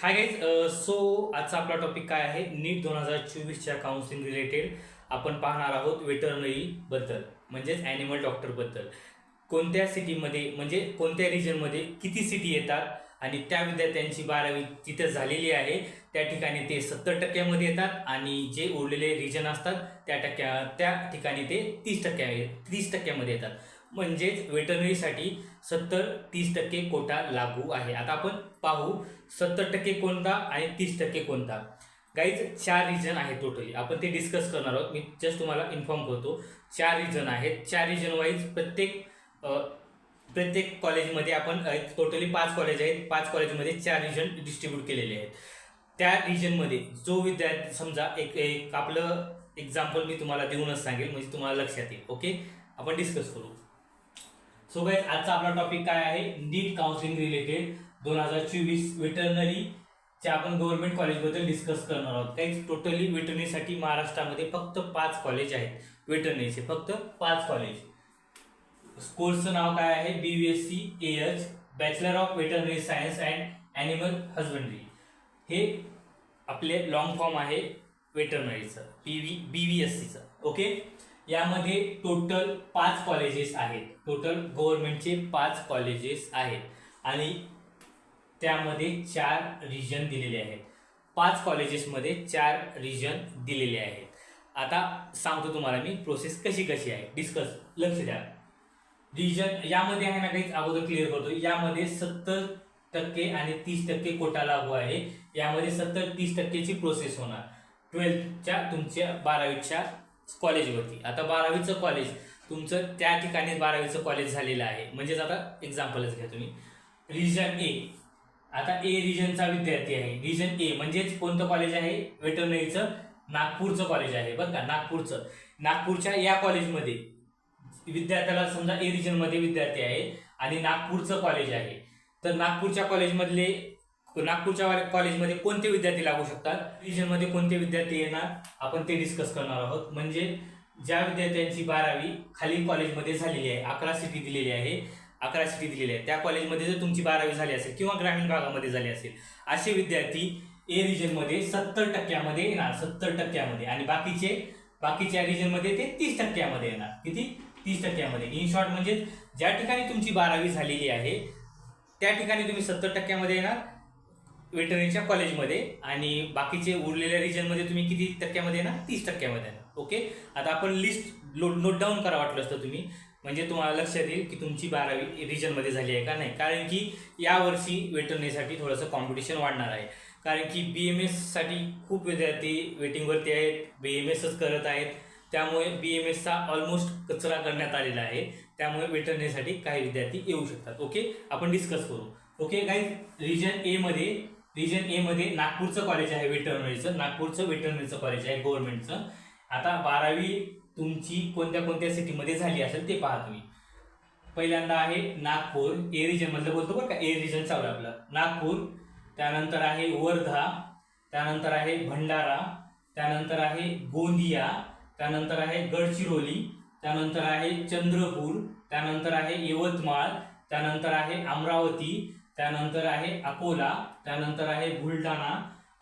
Hi guys so आजचा आपला topic काय आहे? नीट दोन हजार चोवीसच्या काउन्सिलिंग रिलेटेड आपण पाहणार आहोत वेटरनरीबद्दल म्हणजेच ॲनिमल डॉक्टरबद्दल कोणत्या सिटीमध्ये म्हणजे कोणत्या रिजनमध्ये किती सिटी येतात? आणि त्या विद्यार्थ्यांची बारावी तिथं झालेली आहे. त्या ठिकाणी ते सत्तर टक्क्यामध्ये येतात आणि जे उरलेले रिजन असतात त्या टक्क्या त्या ठिकाणी ते तीस टक्क्या तीस टक्क्यामध्ये येतात. म्हणजेच वेटनरीसाठी सत्तर तीस टक्के कोटा लागू आहे. आता आपण पाहू सत्तर टक्के कोणता आणि तीस टक्के कोणता? गाईज चार रिजन आहेत टोटली आपण ते डिस्कस करणार आहोत. मी जस्ट तुम्हाला इन्फॉर्म करतो. चार रिजन आहेत. चार रिजन वाईज प्रत्येक प्रत्येक कॉलेजमध्ये आपण टोटली पाच कॉलेज आहेत. पाच कॉलेजमध्ये चार रिजन डिस्ट्रीब्यूट केलेले आहेत. त्या रिजनमध्ये जो विद्यार्थी समजा एक एक आपलं एक्झाम्पल मी तुम्हाला देऊनच सांगेल. म्हणजे तुम्हाला लक्षात येईल. ओके आपण डिस्कस करू. सो गाईज आजचा आपला टॉपिक काय आहे? नीट काउन्सिलिंग रिलेटेड दोन हजार चोवीस वेटरनरीच्या आपण गव्हर्नमेंट कॉलेजबद्दल डिस्कस करणार आहोत. काही टोटली वेटरनरीसाठी महाराष्ट्रामध्ये फक्त पाच कॉलेज आहेत. वेटरनरीचे फक्त पाच कॉलेज कोर्सचं नाव काय आहे? B B S C A H bachelor of veterinary science and animal husbandry हे आपले लॉंग फॉर्म आहे वेटरनरीचं P V B V S सीचं ओके यामध्ये टोटल पाच कॉलेजेस आहेत. टोटल गव्हर्नमेंटचे पाच कॉलेजेस आहेत. आणि त्यामध्ये चार रिजन दिलेले आहेत. पाच कॉलेजेसमध्ये चार रिजन दिलेले आहेत. आता सांगतो तुम्हाला मी प्रोसेस कशी कशी आहे. डिस्कस लक्ष द्या. रिजन यामध्ये आहे ना काहीच अगोदर क्लिअर करतो. यामध्ये सत्तर टक्के आणि तीस टक्के कोटा लागू आहे. यामध्ये सत्तर तीस टक्केची प्रोसेस होणार. ट्वेल्थच्या तुमच्या बारावीच्या कॉलेजवरती आता बारावीचं कॉलेज तुमचं त्या ठिकाणी बारावीचं कॉलेज झालेलं आहे. म्हणजेच आता एक्झाम्पलच घ्या तुम्ही. रिजन ए आता ए रिजनचा विद्यार्थी आहे. रिजन ए म्हणजेच कोणतं कॉलेज आहे? वेटरनरीचं नागपूरचं कॉलेज आहे. बरं का? नागपूरचं. नागपूरच्या या कॉलेजमध्ये विद्यार्थ्याला समजा ए रिजनमध्ये विद्यार्थी आहे आणि नागपूरचं कॉलेज आहे. तर नागपूरच्या कॉलेजमधले नागपूरच्या कॉलेजमध्ये कोणते विद्यार्थी लागू शकतात? रिजनमध्ये कोणते विद्यार्थी येणार? आपण ते डिस्कस करणार आहोत. म्हणजे ज्या विद्यार्थ्यांची बारावी खालील कॉलेजमध्ये झालेली आहे अकरा सिटी दिलेली आहे अकरा सिटी दिलेली आहे. त्या कॉलेजमध्ये जर तुमची बारावी झाली असेल किंवा ग्रामीण भागामध्ये झाली असेल असे विद्यार्थी ए रिजनमध्ये सत्तर टक्क्यामध्ये येणार सत्तर टक्क्यामध्ये. आणि बाकीचे बाकीच्या रिजनमध्ये ते तीस टक्क्यामध्ये येणार. किती? तीस टक्क्यामध्ये. इन शॉर्ट म्हणजे ज्या ठिकाणी तुमची बारावी झालेली आहे त्या ठिकाणी तुम्ही सत्तर टक्क्यामध्ये येणार. वेटरनरीच्या कॉलेजमध्ये आणि बाकीचे उरलेल्या रिजनमध्ये तुम्ही किती टक्क्यामध्ये येणार तीस टक्क्यामध्ये येणार ओके आता आपण लिस्ट लो नोट डाऊन करा वाटलं असतं तुम्ही. म्हणजे तुम्हाला लक्षात येईल की तुमची बारावी रिजनमध्ये झाली आहे का नाही. कारण की यावर्षी वेटरनरीसाठी थोडंसं कॉम्पिटिशन वाढणार आहे. कारण की बी एम एससाठी खूप विद्यार्थी वेटिंगवरती आहेत. बी एम एसच करत आहेत. त्यामुळे बी एम एसचा ऑलमोस्ट कचरा करण्यात आलेला आहे. त्यामुळे वेटरनरीसाठी काही विद्यार्थी येऊ शकतात. ओके आपण डिस्कस करू. ओके काही रिजन एमध्ये रिजन एमध्ये नागपूरचं कॉलेज आहे वेटरनरीचं नागपूरचं वेटरनरीचं कॉलेज आहे गव्हर्नमेंटचं आता बारावी तुमची कोणत्या कोणत्या सिटीमध्ये झाली असेल ते पहा तुम्ही. पहिल्यांदा आहे नागपूर ए रिजन मधलं बोलतो बरं का ए रिजन चालू आहे आपलं. नागपूर त्यानंतर आहे वर्धा त्यानंतर आहे भंडारा त्यानंतर आहे गोंदिया त्यानंतर आहे गडचिरोली त्यानंतर आहे चंद्रपूर त्यानंतर आहे यवतमाळ त्यानंतर आहे अमरावती त्यानंतर आहे अकोला त्यानंतर आहे बुलढाणा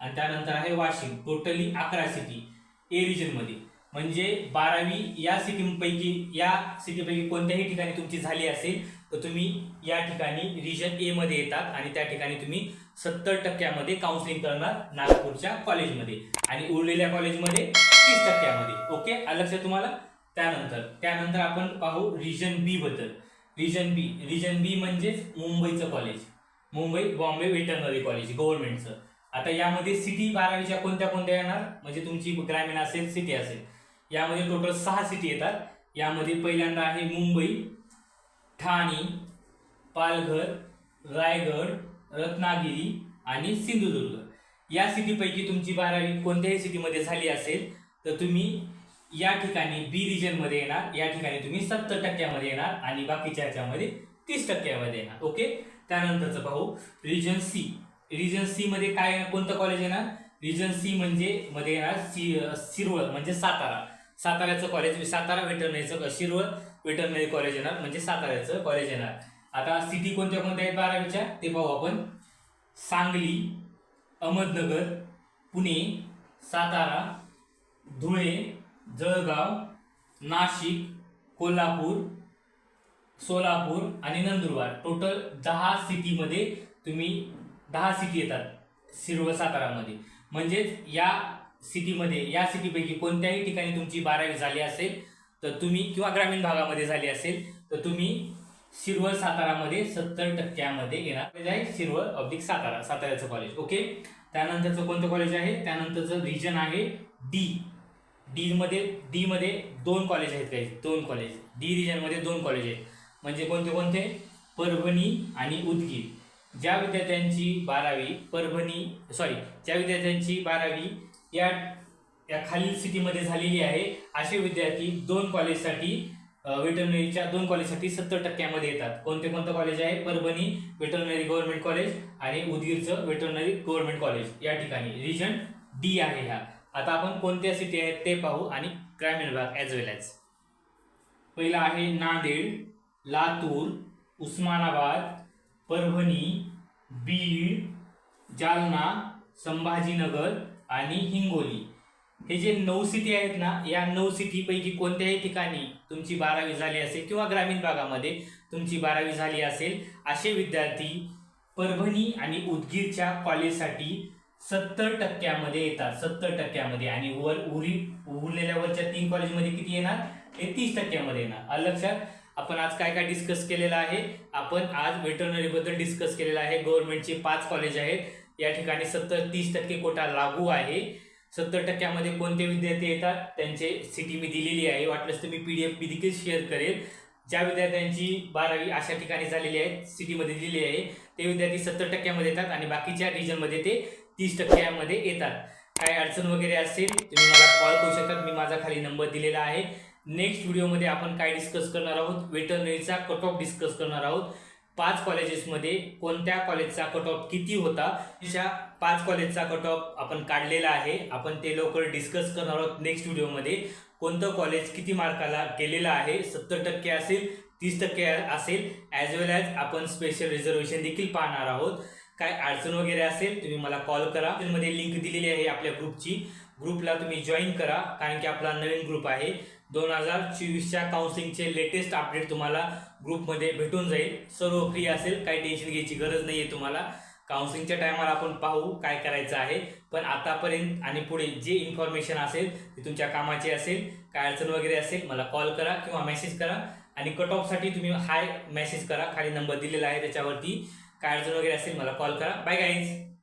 आणि त्यानंतर आहे वाशिम. टोटली अकरा सिटी ए रिजनमध्ये म्हणजे बारावी या सिटीपैकी या सिटीपैकी कोणत्याही ठिकाणी तुमची झाली असेल तर तुम्ही या ठिकाणी रिजन एमध्ये येतात आणि त्या ठिकाणी तुम्ही सत्तर टक्क्यामध्ये काउन्सिलिंग करणार नागपूरच्या कॉलेजमध्ये आणि उरलेल्या कॉलेजमध्ये तीस टक्क्यामध्ये. ओके आलं लक्षात तुम्हाला? त्यानंतर त्यानंतर आपण पाहू रिजन बी बद्दल. रिजन बी रिजन बी म्हणजेच मुंबईचं college Mumbai Bombay veterinary college गव्हर्नमेंटचं आता यामध्ये सिटी बारावीच्या कोणत्या कोणत्या येणार? म्हणजे तुमची ग्रामीण असेल सिटी असेल. यामध्ये टोटल सहा सिटी येतात. यामध्ये पहिल्यांदा आहे मुंबई ठाणे पालघर रायगड रत्नागिरी आणि सिंधुदुर्ग. या सिटीपैकी तुमची बारावी कोणत्याही सिटीमध्ये झाली असेल तर तुम्ही या ठिकाणी बी रिजनमध्ये येणार. या ठिकाणी तुम्ही सत्तर टक्क्यामध्ये येणार आणि बाकीच्या ह्याच्यामध्ये तीस टक्क्यामध्ये येणार. ओके त्यानंतरचं पाहू. रिजन सी रिजन सी मध्ये काय कोणतं कॉलेज येणार? रिजन सी म्हणजे मध्ये येणार सी शिरवळ म्हणजे सातारा. साताऱ्याचं कॉलेज सातारा वेटरनरीचं शिरवळ वेटरनरी कॉलेज येणार म्हणजे साताऱ्याचं कॉलेज येणार. आता सिटी कोणत्या कोणत्या आहेत बारावीच्या? ते पाहू आपण. सांगली अहमदनगर पुणे सातारा धुळे जळगाव नाशिक कोल्हापूर सोलापूर आणि नंदुरबार. टोटल दहा सिटीमध्ये तुम्ही दहा सिटी येतात शिरवळ सातारामध्ये म्हणजेच या सिटीमध्ये या सिटीपैकी कोणत्याही ठिकाणी तुमची बारावी झाली असेल तर तुम्ही किंवा ग्रामीण भागामध्ये झाली असेल तर तुम्ही शिरवळ सातारामध्ये सत्तर टक्क्यामध्ये येणार. कॉलेज आहे शिरवळ ऑब्लिक सातारा साताऱ्याचं कॉलेज ओके त्यानंतरचं कोणतं कॉलेज आहे? त्यानंतरचं रिजन आहे डी डीमध्ये डीमध्ये दोन कॉलेज आहेत काही. दोन कॉलेज डी रिजनमध्ये दोन कॉलेज आहेत. म्हणजे कोणते कोणते? परभणी आणि उदगीर. ज्या विद्यार्थ्यांची बारावी परभणी सॉरी ज्या विद्यार्थ्यांची बारावी या या खालील सिटीमध्ये झालेली आहे असे विद्यार्थी दोन कॉलेजसाठी वेटरनरीच्या दोन कॉलेजसाठी सत्तर टक्क्यामध्ये येतात. कोणते कोणतं कॉलेज आहे? परभणी वेटरनरी गव्हर्नमेंट कॉलेज आणि उदगीरचं वेटरनरी गव्हर्नमेंट कॉलेज या ठिकाणी रिजन डी आहे ह्या आता आपण कोणत्या सिटी आहेत ते पाहू आणि ग्रामीण भाग ॲज वेल ॲज पहिला आहे नांदेड. लातूर उस्मानाबाद परभणी बीड जालना संभाजीनगर आणि हिंगोली. हे जे नऊ सिटी आहेत ना या नऊ सिटीपैकी कोणत्याही ठिकाणी तुमची बारावी झाली असेल किंवा ग्रामीण भागामध्ये तुमची बारावी झाली असेल असे विद्यार्थी परभणी आणि उदगीरच्या कॉलेजसाठी सत्तर टक्क्यामध्ये येतात सत्तर टक्क्यामध्ये. आणि वर उरी उरलेल्या वरच्या तीन कॉलेजमध्ये किती येणार? ते तीस टक्क्यामध्ये येणार. लक्षात आपण आज काय काय डिस्कस केलेलं आहे? आपण आज वेटरनरीबद्दल डिस्कस केलेलं आहे. गव्हर्नमेंटचे पाच कॉलेज आहेत. या ठिकाणी सत्तर तीस टक्के कोटा लागू आहे. सत्तर टक्क्यामध्ये कोणते विद्यार्थी येतात? त्यांचे सिटी मी दिलेली आहे. वाटलंच तर मी पी डी एफ मी देखील शेअर करेल. ज्या विद्यार्थ्यांची बारावी अशा ठिकाणी झालेली आहे सिटीमध्ये दिलेली आहे ते विद्यार्थी सत्तर टक्क्यामध्ये येतात आणि बाकीच्या रिजनमध्ये ते तीस टक्क्यामध्ये येतात. काय अडचण वगैरे असेल तुम्ही मला कॉल करू शकतात मी माझा खाली नंबर दिलेला आहे. नेक्स्ट व्हिडिओमध्ये आपण काय डिस्कस करणार आहोत? वेटरनरीचा कट ऑफ डिस्कस करणार आहोत. पाच कॉलेजेसमध्ये कोणत्या कॉलेजचा कट ऑफ किती होता? अशा पाच कॉलेजचा कट ऑफ आपण काढलेला आहे. आपण ते लवकर डिस्कस करणार आहोत नेक्स्ट व्हिडिओमध्ये कोणतं कॉलेज किती मार्काला गेलेलं आहे? सत्तर टक्के असेल तीस टक्के असेल ॲज वेल ॲज आपण स्पेशल रिझर्वेशन देखील पाहणार आहोत. काय अडचण वगैरे असेल तुम्ही मला कॉल करा. मध्ये लिंक दिलेली आहे आपल्या ग्रुपची ग्रुपला तुम्ही जॉईन करा कारण की आपला नवीन ग्रुप आहे. दोन हजार चोवीसच्या काउन्सिलिंगचे लेटेस्ट अपडेट तुम्हाला ग्रुपमध्ये भेटून जाईल. सर्व फ्री असेल काही टेन्शन घ्यायची गरज नाही आहे तुम्हाला काउन्सिलिंगच्या टायमाला आपण पाहू काय करायचं आहे. पण आतापर्यंत आणि पुढे जे इन्फॉर्मेशन असेल ते तुमच्या कामाची असेल काय अडचण वगैरे असेल मला कॉल करा किंवा मेसेज करा. आणि कट ऑफसाठी तुम्ही हाय मेसेज करा. खाली नंबर दिलेला आहे त्याच्यावरती. काय अडचण वगैरे असेल मला कॉल करा. Bye guys